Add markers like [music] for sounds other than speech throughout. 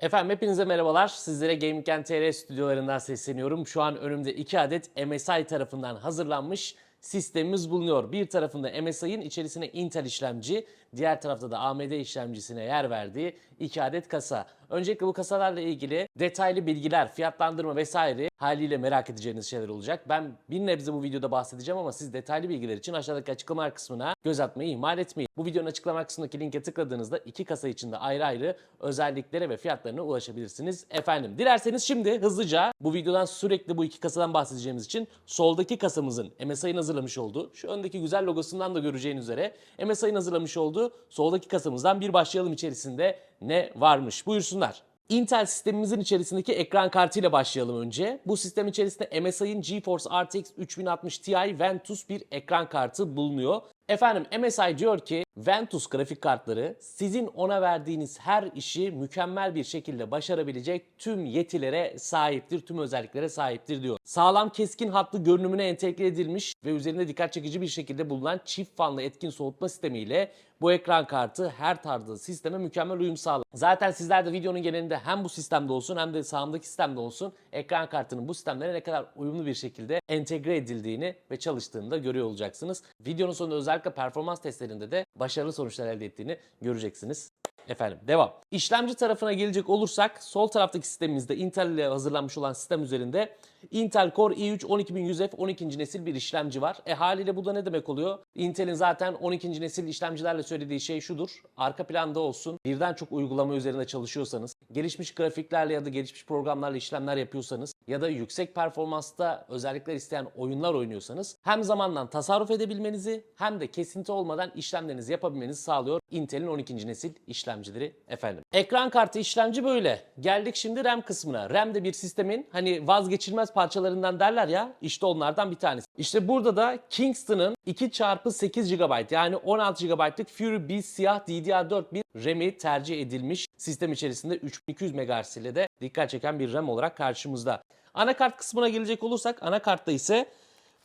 Efendim hepinize merhabalar. Sizlere Gaming TR stüdyolarından sesleniyorum. Şu an önümde iki adet MSI tarafından hazırlanmış sistemimiz bulunuyor. Bir tarafında MSI'ın içerisine Intel işlemci, diğer tarafta da AMD işlemcisine yer verdiği iki adet kasa. Öncelikle bu kasalarla ilgili detaylı bilgiler, fiyatlandırma vesaire haliyle merak edeceğiniz şeyler olacak. Ben bir nebze bu videoda bahsedeceğim ama siz detaylı bilgiler için aşağıdaki açıklamalar kısmına göz atmayı ihmal etmeyin. Bu videonun açıklama kısmındaki linke tıkladığınızda iki kasa içinde ayrı ayrı özelliklere ve fiyatlarına ulaşabilirsiniz. Efendim dilerseniz şimdi hızlıca bu videodan sürekli bu iki kasadan bahsedeceğimiz için soldaki kasamızın MSI'nin hazırlamış olduğu, şu öndeki güzel logosundan da göreceğiniz üzere MSI'nin hazırlamış olduğu soldaki kasamızdan bir başlayalım içerisinde ne varmış buyursunlar. Intel sistemimizin içerisindeki ekran kartıyla başlayalım önce. Bu sistem içerisinde MSI'ın GeForce RTX 3060 Ti Ventus bir ekran kartı bulunuyor. Efendim MSI diyor ki Ventus grafik kartları sizin ona verdiğiniz her işi mükemmel bir şekilde başarabilecek tüm yetilere sahiptir, tüm özelliklere sahiptir diyor. Sağlam keskin hatlı görünümüne entegre edilmiş ve üzerinde dikkat çekici bir şekilde bulunan çift fanlı etkin soğutma sistemiyle bu ekran kartı her tarzda sisteme mükemmel uyum sağlar. Zaten sizler de videonun genelinde hem bu sistemde olsun hem de sağımdaki sistemde olsun ekran kartının bu sistemlere ne kadar uyumlu bir şekilde entegre edildiğini ve çalıştığını da görüyor olacaksınız. Videonun sonunda özellikle performans testlerinde de başarılı sonuçlar elde ettiğini göreceksiniz. Efendim devam. İşlemci tarafına gelecek olursak sol taraftaki sistemimizde Intel ile hazırlanmış olan sistem üzerinde Intel Core i3 12100F 12. nesil bir işlemci var. E haliyle bu da ne demek oluyor? Intel'in zaten 12. nesil işlemcilerle söylediği şey şudur. Arka planda olsun birden çok uygulama üzerinde çalışıyorsanız, gelişmiş grafiklerle ya da gelişmiş programlarla işlemler yapıyorsanız ya da yüksek performansta özellikler isteyen oyunlar oynuyorsanız hem zamandan tasarruf edebilmenizi hem de kesinti olmadan işlemlerinizi yapabilmenizi sağlıyor Intel'in 12. nesil işlemcileri efendim. Ekran kartı işlemci böyle. Geldik şimdi RAM kısmına. RAM de bir sistemin hani vazgeçilmez parçalarından derler ya işte onlardan bir tanesi. İşte burada da Kingston'ın 2x8 GB yani 16 GB'lık Fury B siyah DDR4 bir RAM'i tercih edilmiş. Sistem içerisinde 3200 MHz ile de dikkat çeken bir RAM olarak karşımızda. Anakart kısmına gelecek olursak anakartta ise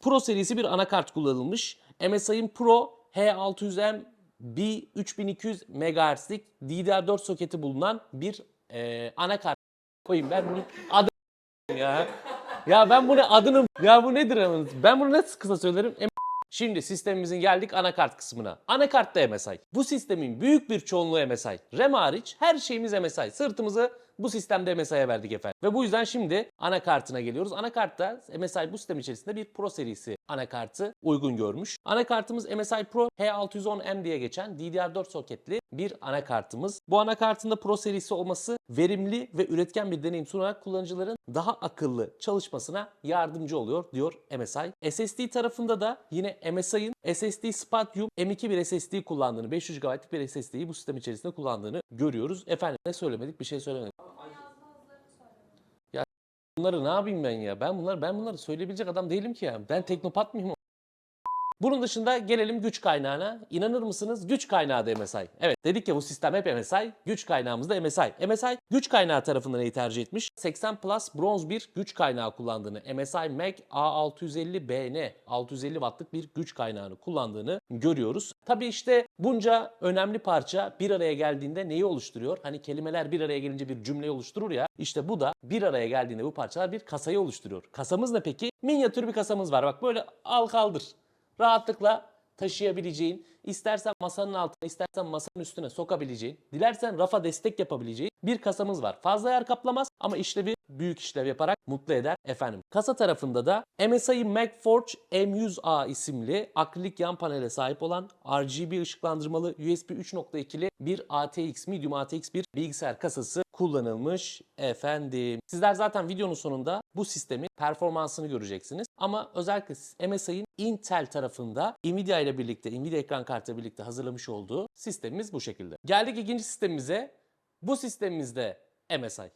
Pro serisi bir anakart kullanılmış. MSI'ın Pro H600M bir 3200 MHz'lik DDR4 soketi bulunan bir e, anakart koyayım ben bunu adı ya. Ya ben bunu adını ya bu nedir ben bunu nasıl kısa söylerim? Şimdi sistemimizin geldik anakart kısmına. Anakart da MSI. Bu sistemin büyük bir çoğunluğu MSI. RAM hariç her şeyimiz MSI. Sırtımızı bu sistemde MSI'ye verdik efendim. Ve bu yüzden şimdi anakartına geliyoruz. Anakartta MSI bu sistem içerisinde bir Pro serisi anakartı uygun görmüş. Anakartımız MSI Pro H610M diye geçen DDR4 soketli bir anakartımız. Bu anakartın da Pro serisi olması verimli ve üretken bir deneyim sunarak kullanıcıların daha akıllı çalışmasına yardımcı oluyor diyor MSI. SSD tarafında da yine MSI'ın SSD Spatium M2 bir SSD kullandığını, 500 GB'lık bir SSD'yi bu sistem içerisinde kullandığını görüyoruz. Efendim ne söylemedik? Bir şey söylemedik. Bunları ne yapayım ben ya? Ben bunları ben bunları söyleyebilecek adam değilim ki ya. Ben teknopat mıyım? Bunun dışında gelelim güç kaynağına. İnanır mısınız? Güç kaynağı da MSI. Evet dedik ya bu sistem hep MSI. Güç kaynağımız da MSI. MSI güç kaynağı tarafında neyi tercih etmiş? 80 Plus bronz bir güç kaynağı kullandığını, MSI Mag A650BN 650 wattlık bir güç kaynağını kullandığını görüyoruz. Tabi işte bunca önemli parça bir araya geldiğinde neyi oluşturuyor? Hani kelimeler bir araya gelince bir cümleyi oluşturur ya. İşte bu da bir araya geldiğinde bu parçalar bir kasayı oluşturuyor. Kasamız ne peki? Minyatür bir kasamız var. Bak böyle al kaldır rahatlıkla taşıyabileceğin, istersen masanın altına, istersen masanın üstüne sokabileceğin, dilersen rafa destek yapabileceğin bir kasamız var. Fazla yer kaplamaz ama işlevi büyük işlev yaparak mutlu eder efendim. Kasa tarafında da MSI MagForge M100A isimli akrilik yan panele sahip olan RGB ışıklandırmalı USB 3.2'li bir ATX, Medium ATX bir bilgisayar kasası kullanılmış efendim. Sizler zaten videonun sonunda bu sistemin performansını göreceksiniz. Ama özellikle MSI'nin Intel tarafında Nvidia ile birlikte, Nvidia ekran kartı birlikte hazırlamış olduğu sistemimiz bu şekilde. Geldik ikinci sistemimize. Bu sistemimizde MSI. [laughs]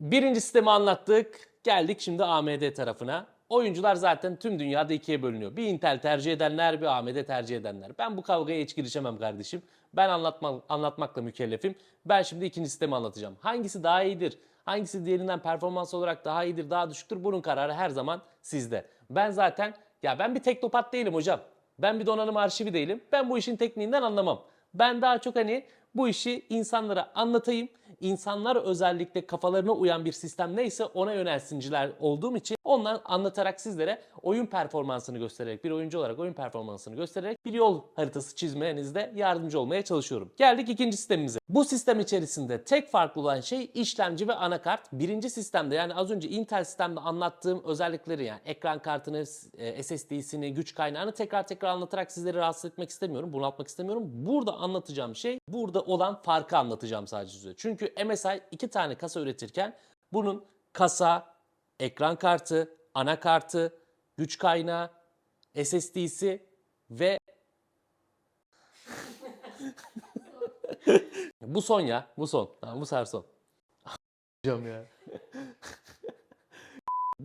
Birinci sistemi anlattık. Geldik şimdi AMD tarafına. Oyuncular zaten tüm dünyada ikiye bölünüyor. Bir Intel tercih edenler, bir AMD tercih edenler. Ben bu kavgaya hiç girişemem kardeşim. Ben anlatma, anlatmakla mükellefim. Ben şimdi ikinci sistemi anlatacağım. Hangisi daha iyidir? Hangisi diğerinden performans olarak daha iyidir, daha düşüktür? Bunun kararı her zaman sizde. Ben zaten, ya ben bir teknopat değilim hocam. Ben bir donanım arşivi değilim. Ben bu işin tekniğinden anlamam. Ben daha çok hani bu işi insanlara anlatayım. İnsanlar özellikle kafalarına uyan bir sistem neyse ona yönelsinciler olduğum için ondan anlatarak sizlere oyun performansını göstererek, bir oyuncu olarak oyun performansını göstererek bir yol haritası çizmenizde yardımcı olmaya çalışıyorum. Geldik ikinci sistemimize. Bu sistem içerisinde tek farklı olan şey işlemci ve anakart. Birinci sistemde yani az önce Intel sistemde anlattığım özellikleri yani ekran kartını, e, SSD'sini, güç kaynağını tekrar tekrar anlatarak sizleri rahatsız etmek istemiyorum, bunaltmak istemiyorum. Burada anlatacağım şey burada olan farkı anlatacağım sadece size. Çünkü MSI iki tane kasa üretirken bunun kasa, ekran kartı, anakartı, güç kaynağı, SSD'si ve [laughs] bu son ya. Bu son. Tamam bu sefer son. Ya.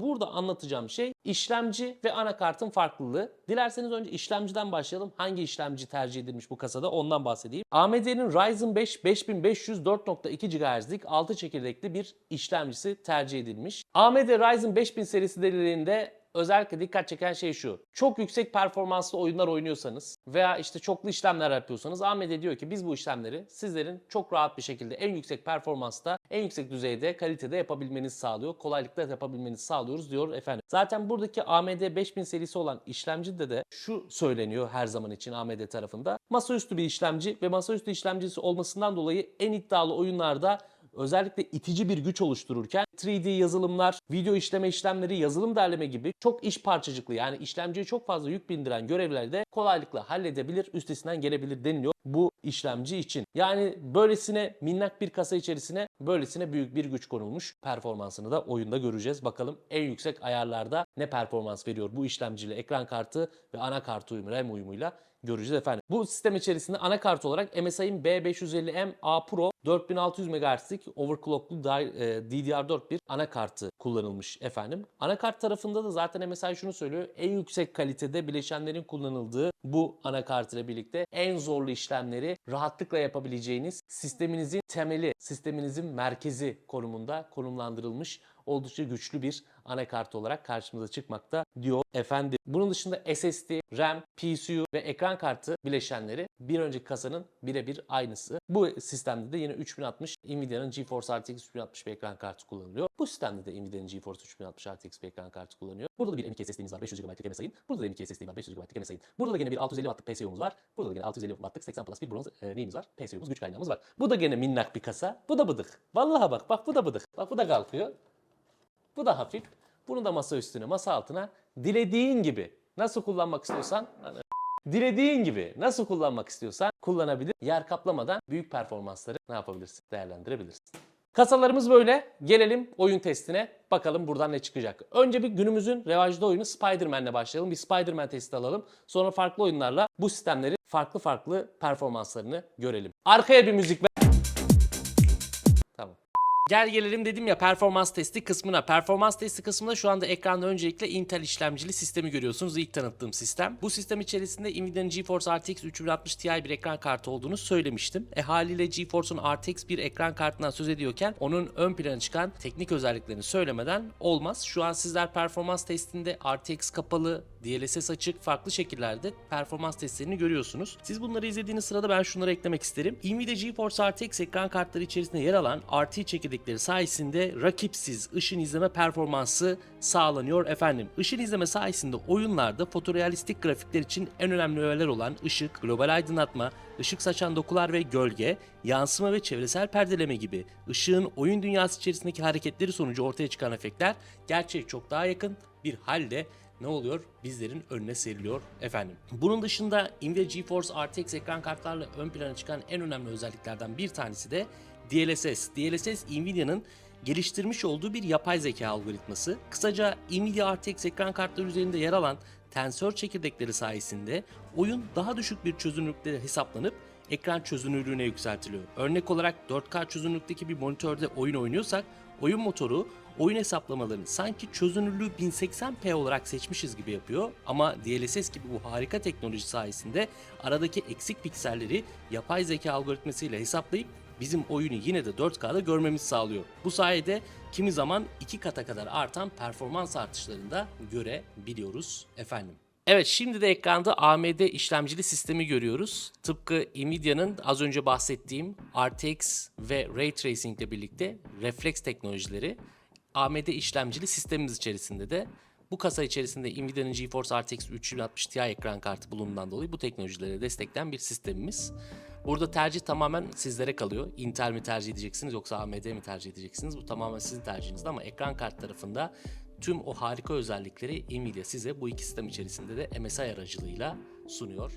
Burada anlatacağım şey işlemci ve anakartın farklılığı. Dilerseniz önce işlemciden başlayalım. Hangi işlemci tercih edilmiş bu kasada ondan bahsedeyim. AMD'nin Ryzen 5 5500 4.2 GHz'lik 6 çekirdekli bir işlemcisi tercih edilmiş. AMD Ryzen 5000 serisi deliliğinde özellikle dikkat çeken şey şu. Çok yüksek performanslı oyunlar oynuyorsanız veya işte çoklu işlemler yapıyorsanız AMD diyor ki biz bu işlemleri sizlerin çok rahat bir şekilde en yüksek performansta, en yüksek düzeyde, kalitede yapabilmenizi sağlıyor. Kolaylıkla yapabilmenizi sağlıyoruz diyor efendim. Zaten buradaki AMD 5000 serisi olan işlemcide de şu söyleniyor her zaman için AMD tarafında. Masaüstü bir işlemci ve masaüstü işlemcisi olmasından dolayı en iddialı oyunlarda özellikle itici bir güç oluştururken 3D yazılımlar, video işleme işlemleri, yazılım derleme gibi çok iş parçacıklı yani işlemciye çok fazla yük bindiren görevleri de kolaylıkla halledebilir, üstesinden gelebilir deniliyor bu işlemci için. Yani böylesine minnak bir kasa içerisine böylesine büyük bir güç konulmuş. Performansını da oyunda göreceğiz. Bakalım en yüksek ayarlarda ne performans veriyor bu işlemciyle ekran kartı ve anakart uyumu, RAM uyumuyla göreceğiz efendim. Bu sistem içerisinde anakart olarak MSI'ın B550M A Pro 4600 MHz'lik overclocklu DDR4 bir anakartı kullanılmış efendim. Anakart tarafında da zaten MSI şunu söylüyor. En yüksek kalitede bileşenlerin kullanıldığı bu anakart ile birlikte en zorlu işlemleri rahatlıkla yapabileceğiniz sisteminizin temeli, sisteminizin merkezi konumunda konumlandırılmış oldukça güçlü bir anakart olarak karşımıza çıkmakta diyor efendim. Bunun dışında SSD, RAM, PCU ve ekran kartı bileşenleri bir önceki kasanın birebir aynısı. Bu sistemde de yine 3060 Nvidia'nın GeForce RTX 3060 bir ekran kartı kullanılıyor. Bu sistemde de Nvidia'nın GeForce 3060 RTX bir ekran kartı kullanıyor. Burada da bir M.2 SSD'miz var 500 GB'lık MSI'ın. Burada da M.2 SSD var 500 GB'lık MSI'ın. Burada da yine bir 650 Watt'lık PCU'muz var. Burada da yine 650 Watt'lık 80 Plus bir bronz e, neyimiz var? PCU'muz güç kaynağımız var. Bu da gene minnak bir kasa. Bu da bıdık. Vallahi bak bak bu da bıdık. Bak bu da kalkıyor. Bu da hafif. Bunu da masa üstüne, masa altına dilediğin gibi nasıl kullanmak istiyorsan dilediğin gibi nasıl kullanmak istiyorsan kullanabilir. Yer kaplamadan büyük performansları ne yapabilirsin? Değerlendirebilirsin. Kasalarımız böyle. Gelelim oyun testine. Bakalım buradan ne çıkacak. Önce bir günümüzün revajda oyunu Spider-Man'le başlayalım. Bir Spider-Man testi alalım. Sonra farklı oyunlarla bu sistemleri farklı farklı performanslarını görelim. Arkaya bir müzik ver. Gel gelelim dedim ya performans testi kısmına. Performans testi kısmında şu anda ekranda öncelikle Intel işlemcili sistemi görüyorsunuz. İlk tanıttığım sistem. Bu sistem içerisinde Nvidia'nın GeForce RTX 3060 Ti bir ekran kartı olduğunu söylemiştim. E haliyle GeForce'un RTX bir ekran kartından söz ediyorken onun ön plana çıkan teknik özelliklerini söylemeden olmaz. Şu an sizler performans testinde RTX kapalı, DLSS açık, farklı şekillerde performans testlerini görüyorsunuz. Siz bunları izlediğiniz sırada ben şunları eklemek isterim. Nvidia GeForce RTX ekran kartları içerisinde yer alan RT çekirdekleri sayesinde rakipsiz ışın izleme performansı sağlanıyor efendim. Işın izleme sayesinde oyunlarda fotorealistik grafikler için en önemli öğeler olan ışık, global aydınlatma, ışık saçan dokular ve gölge, yansıma ve çevresel perdeleme gibi ışığın oyun dünyası içerisindeki hareketleri sonucu ortaya çıkan efektler gerçeğe çok daha yakın bir halde ne oluyor? Bizlerin önüne seriliyor efendim. Bunun dışında Nvidia GeForce RTX ekran kartlarla ön plana çıkan en önemli özelliklerden bir tanesi de DLSS. DLSS Nvidia'nın geliştirmiş olduğu bir yapay zeka algoritması. Kısaca Nvidia RTX ekran kartları üzerinde yer alan tensör çekirdekleri sayesinde oyun daha düşük bir çözünürlükte hesaplanıp ekran çözünürlüğüne yükseltiliyor. Örnek olarak 4K çözünürlükteki bir monitörde oyun oynuyorsak oyun motoru oyun hesaplamalarını sanki çözünürlüğü 1080p olarak seçmişiz gibi yapıyor ama DLSS gibi bu harika teknoloji sayesinde aradaki eksik pikselleri yapay zeka algoritmasıyla hesaplayıp bizim oyunu yine de 4K'da görmemiz sağlıyor. Bu sayede kimi zaman iki kata kadar artan performans artışlarını da görebiliyoruz efendim. Evet şimdi de ekranda AMD işlemcili sistemi görüyoruz. Tıpkı Nvidia'nın az önce bahsettiğim RTX ve Ray Tracing ile birlikte refleks teknolojileri AMD işlemcili sistemimiz içerisinde de bu kasa içerisinde Nvidia'nın GeForce RTX 3060 Ti ekran kartı bulunduğundan dolayı bu teknolojileri destekleyen bir sistemimiz. Burada tercih tamamen sizlere kalıyor. Intel mi tercih edeceksiniz yoksa AMD mi tercih edeceksiniz? Bu tamamen sizin tercihinizde ama ekran kart tarafında tüm o harika özellikleri Nvidia size bu iki sistem içerisinde de MSI aracılığıyla sunuyor.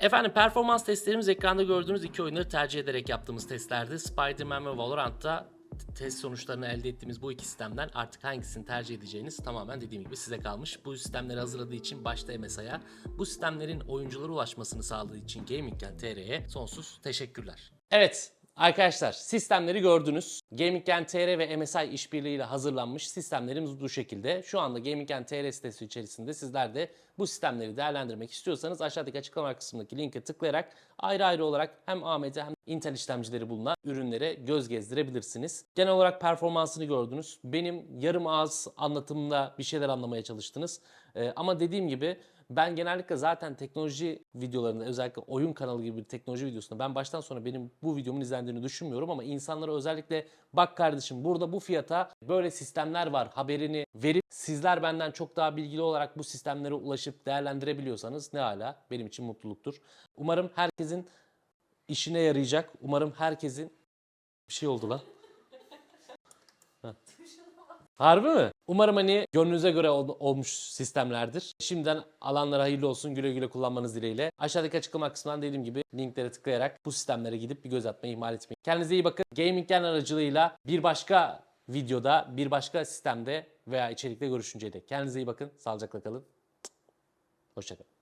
Efendim performans testlerimiz ekranda gördüğünüz iki oyunları tercih ederek yaptığımız testlerdi. Spider-Man ve Valorant'ta test sonuçlarını elde ettiğimiz bu iki sistemden artık hangisini tercih edeceğiniz tamamen dediğim gibi size kalmış. Bu sistemleri hazırladığı için başta MSI'ya, bu sistemlerin oyunculara ulaşmasını sağladığı için Gaming.Gen TR'ye sonsuz teşekkürler. Evet, Arkadaşlar sistemleri gördünüz. Gaming.Gen TR ve MSI işbirliğiyle hazırlanmış sistemlerimiz bu şekilde. Şu anda Gaming.Gen TR sitesi içerisinde sizler de bu sistemleri değerlendirmek istiyorsanız aşağıdaki açıklama kısmındaki linke tıklayarak ayrı ayrı olarak hem AMD hem Intel işlemcileri bulunan ürünlere göz gezdirebilirsiniz. Genel olarak performansını gördünüz. Benim yarım ağız anlatımında bir şeyler anlamaya çalıştınız. Ee, ama dediğim gibi ben genellikle zaten teknoloji videolarında özellikle oyun kanalı gibi bir teknoloji videosunda ben baştan sona benim bu videomun izlendiğini düşünmüyorum ama insanlara özellikle bak kardeşim burada bu fiyata böyle sistemler var haberini verip sizler benden çok daha bilgili olarak bu sistemlere ulaşıp değerlendirebiliyorsanız ne hala benim için mutluluktur. Umarım herkesin işine yarayacak. Umarım herkesin bir şey oldu lan. Harbi mi? Umarım hani gönlünüze göre ol- olmuş sistemlerdir. Şimdiden alanlara hayırlı olsun güle güle kullanmanız dileğiyle. Aşağıdaki açıklama kısmından dediğim gibi linklere tıklayarak bu sistemlere gidip bir göz atmayı ihmal etmeyin. Kendinize iyi bakın. Gaming Gen aracılığıyla bir başka videoda, bir başka sistemde veya içerikte görüşünceye dek. Kendinize iyi bakın. Sağlıcakla kalın. Hoşçakalın.